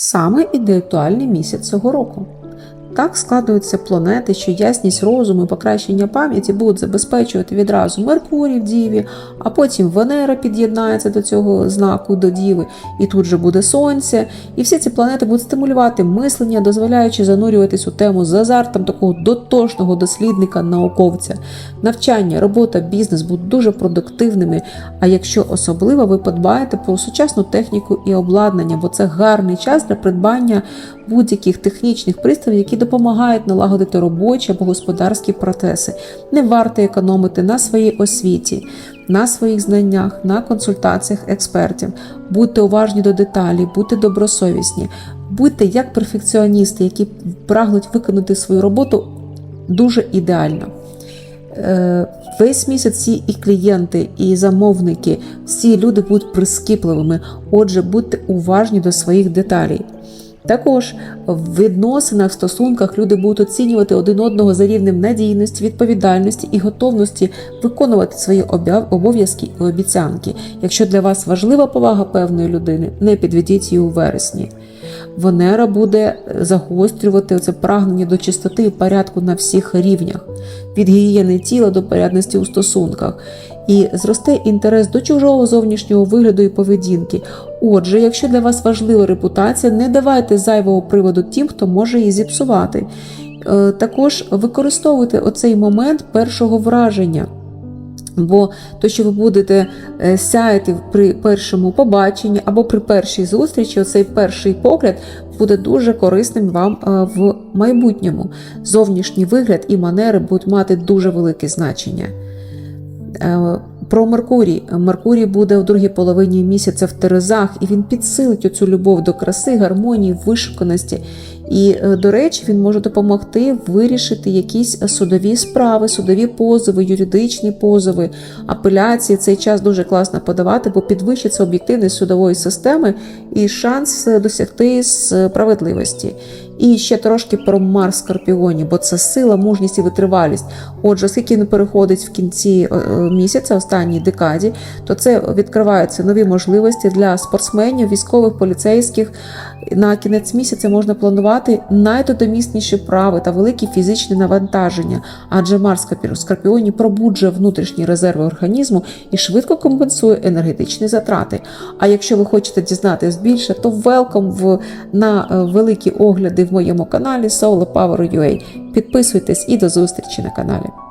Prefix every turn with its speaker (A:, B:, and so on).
A: саме інтелектуальний місяць цього року. Так складуються планети, що ясність розуму і покращення пам'яті будуть забезпечувати відразу Меркурій в Діві, а потім Венера під'єднається до цього знаку до Діви, і тут же буде Сонце. І всі ці планети будуть стимулювати мислення, дозволяючи занурюватись у тему з азартом такого дотошного дослідника, науковця. Навчання, робота, бізнес будуть дуже продуктивними. А якщо особливо ви подбаєте про сучасну техніку і обладнання, бо це гарний час для придбання будь-яких технічних пристроїв, які допомагають налагодити робочі або господарські процеси. Не варто економити на своїй освіті, на своїх знаннях, на консультаціях експертів. Будьте уважні до деталей, будьте добросовісні, будьте як перфекціоністи, які прагнуть виконати свою роботу дуже ідеально. Е, Весь місяць всі і клієнти, і замовники, всі люди будуть прискіпливими. Отже, будьте уважні до своїх деталей. Також в відносинах, стосунках люди будуть оцінювати один одного за рівнем надійності, відповідальності і готовності виконувати свої обов'язки і обіцянки. Якщо для вас важлива повага певної людини, не підведіть її у вересні. Венера буде загострювати оце прагнення до чистоти і порядку на всіх рівнях, від гігієни тіла до порядності у стосунках. І зросте інтерес до чужого зовнішнього вигляду і поведінки. Отже, якщо для вас важлива репутація, не давайте зайвого приводу тим, хто може її зіпсувати. Е, Також використовуйте оцей момент першого враження. Бо то, що ви будете е, сяяти при першому побаченні або при першій зустрічі, оцей перший погляд буде дуже корисним вам е, в майбутньому. Зовнішній вигляд і манери будуть мати дуже велике значення. Е, Про Меркурій. Меркурій буде у другій половині місяця в Терезах, і він підсилить оцю любов до краси, гармонії, вишуканості. І, е, до речі, він може допомогти вирішити якісь судові справи, судові позови, юридичні позови, апеляції. Цей час дуже класно подавати, бо підвищиться об'єктивність судової системи і шанс досягти справедливості. І ще трошки про Марс Скорпіоні, бо це сила, мужність і витривалість. Отже, оскільки він переходить в кінці е, е, місяця, останній декаді, то це відкриваються нові можливості для спортсменів, військових, поліцейських. На кінець місяця можна планувати найдодомісніші прави та великі фізичні навантаження, адже Марс Скорпіоні пробуджує внутрішні резерви організму і швидко компенсує енергетичні затрати. А якщо ви хочете дізнатись більше, то велком в на е, великі огляди в моєму каналі Solar Power UA. Підписуйтесь і до зустрічі на каналі.